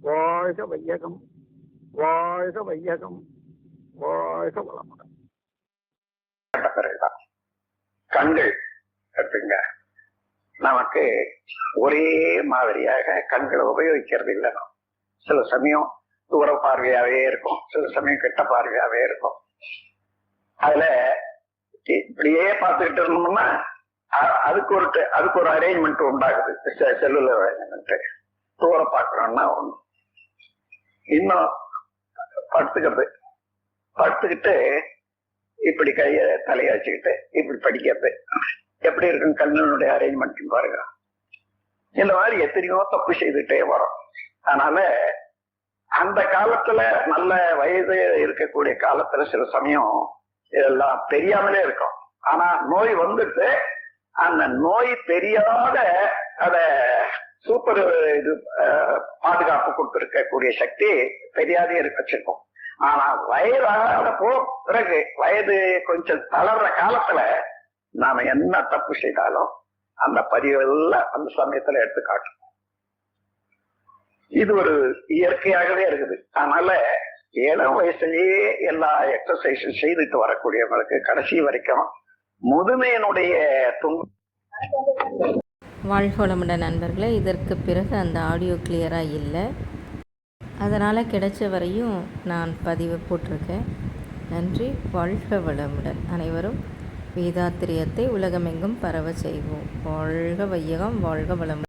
வாழ்க வையகம் வாழ்க வையகம் வாழ்க வளமுடன். கண்கள் எடுத்துங்க. நமக்கு ஒரே மாதிரியாக கண்களை உபயோகிக்கிறது இல்லை சில சமயம் தூர பார்வையாவே இருக்கும் சில சமயம் கெட்ட பார்வையாவே இருக்கும். அதுல இப்படியே பார்த்துக்கிட்டு இருந்தோம்னா அ- அதுக்கு ஒரு அதுக்கு ஒரு அரேஞ்ச்மெண்ட் உண்டாகுது. செல்லுலர் அரேஞ்ச்மெண்ட் தூர பார்க்கணும்னா ஒண்ணு. இன்னும் படுத்துக்கிறது. படுத்துக்கிட்டு இப்படி கைய தலைய வச்சுக்கிட்டு இப்படி படிக்கிறது. எப்படி இருக்கும் கண்ணனுடைய அரேஞ்ச்மெண்ட் பாருங்க. இந்த மாதிரி எத்தனையோ தப்பு செய்துட்டே வரும். அதனால அந்த காலத்துல நல்ல வயது இருக்கக்கூடிய காலத்துல சில சமயம் இதெல்லாம் தெரியாமலே இருக்கும். ஆனா நோய் வந்துட்டு அந்த நோய் தெரியாத அத ஒரு இது பாதுகாப்பு கொடுத்திருக்கக்கூடிய சக்தி தெரியாதே வச்சிருக்கும். ஆனா வயதான போ பிறகு வயது கொஞ்சம் தளர்ற காலத்துல நாம என்ன தப்பு செய்தாலும் அந்த பதிவெல்லாம் அந்த சமயத்துல எடுத்து காட்டும் இது ஒரு இயற்கையாகவே இருக்குது. அதனால ஏழாம் வயசுலயே எல்லா எக்ஸசைஸும் செய்துட்டு வரக்கூடியவங்களுக்கு கடைசி வரைக்கும் முதுமையினுடைய துன்பம் வாழ்க வளமுடன் நண்பர்களே இதற்கு பிறகு அந்த ஆடியோ கிளியராக இல்லை. அதனால் கிடைச்ச வரையும் நான் பதிவு போட்டிருக்கேன். நன்றி வாழ்க வளமுடன் அனைவரும். வேதாத்திரியத்தை உலகமெங்கும் பரவ செய்வோம். வாழ்க வையகம் வாழ்க வளமுடன்.